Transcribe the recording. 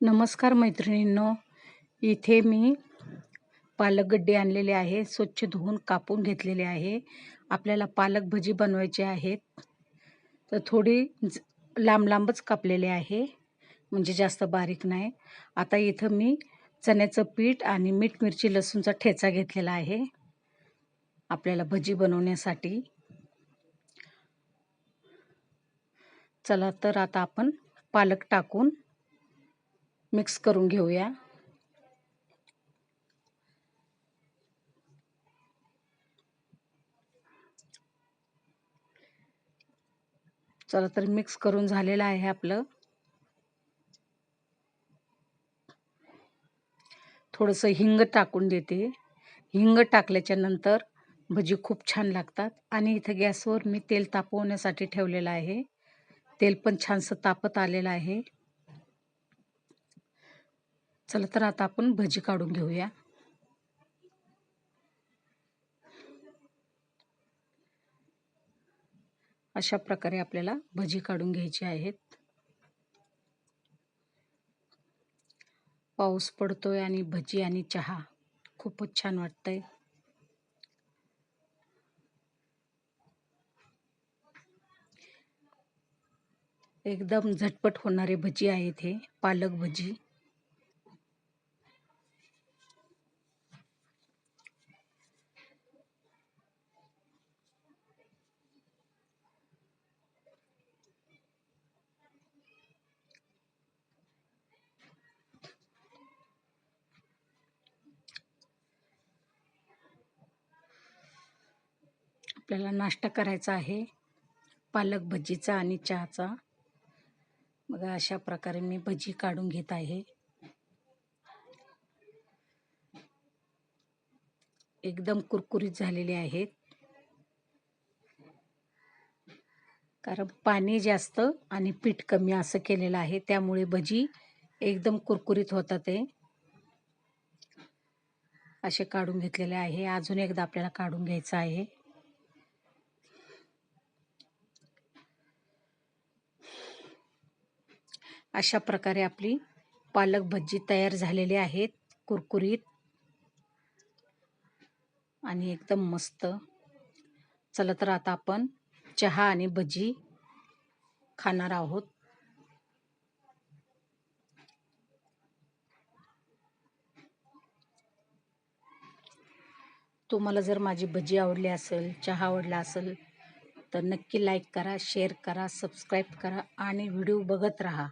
नमस्कार मैत्रिणींनो इथे मी पालक गड्डे आणलेले आहे स्वच्छ धुवून कापून घेतलेले आहे. आपल्याला पालक भजी बनवायचे आहेत. तर थोडी ज- लांब लांबच कापलेले आहे म्हणजे जास्त बारीक नाही. आता इथं मी चण्याचं पीठ आणि मीठ मिरची लसूणचा ठेचा घेतलेला आहे आपल्याला भजी बनवण्यासाठी. चला तर आता आपण पालक टाकून मिक्स करून घेऊया. चला तर मिक्स करून झालेलं आहे आपलं. थोडंसं हिंग टाकून देते. हिंग टाकल्याच्या नंतर भजी खूप छान लागतात. आणि इथं गॅसवर मी तेल तापवण्यासाठी ठेवलेलं आहे. तेल पण छानसं तापत आलेलं आहे. चला तर आता आपण भजी काढून घेऊया. अशा प्रकारे आपल्याला भजी काढून घ्यायची आहेत. पाऊस पडतोय आणि भजी आणि चहा खूपच छान वाटतंय. एकदम झटपट होणारे भजी आहेत हे पालक भजी. आपल्याला नाश्ता करायचा आहे. पालक भजीचा आणि चहाचा. बघा अशा प्रकारे मी भजी काढून घेत आहे. एकदम कुरकुरीत झालेले आहेत. कारण पाणी जास्त आणि पीठ कमी असं केलेलं आहे. त्यामुळे भजी एकदम कुरकुरीत होतात ते. असे काढून घेतलेले आहे. अजून एकदा आपल्याला काढून घ्यायचं आहे. अशा प्रकारे आपली पालक भज्जी तयार झालेली आहेत कुरकुरीत. आणि एकदम मस्त. चला तर आता आपण चहा आणि भजी खाणार आहोत. तुम्हाला जर माझी भजी आवडली असेल चहा आवडला असेल तर नक्की लाईक करा शेअर करा सबस्क्राईब करा आणि व्हिडिओ बघत राहा.